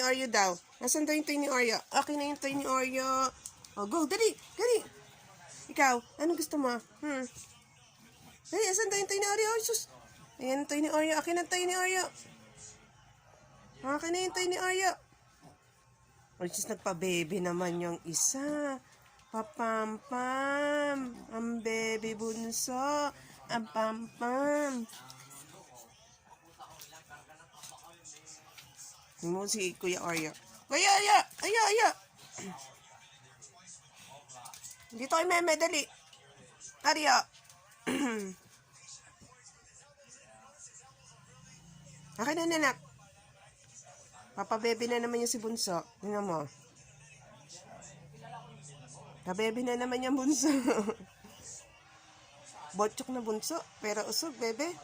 ni Oreo daw. Nasaan daw yung toy ni Oreo? Akin na yung toy ni Oreo. Oh, go, dali, dali. Ikaw, ano gusto mo? Hmm. Dali, asan daw yung toy ni Oreo? Ay, sus. Ayan, toy ni Oreo. Akin na toy ni Oreo. Akin na yung toy ni Oreo. Ay, sus, nagpa-baby naman yung isa. Papampam. Ang baby bunso. Ang pampam. Mo si Kuya Oreo. Kuya, aya! Aya, aya! Dito kay Meme, dali. Arya. Akin na, nanak. Papabebe na naman yung si Bunso. Tingnan mo. Pabebe na naman yung Bunso. Botchok na Bunso, pero usog, bebe.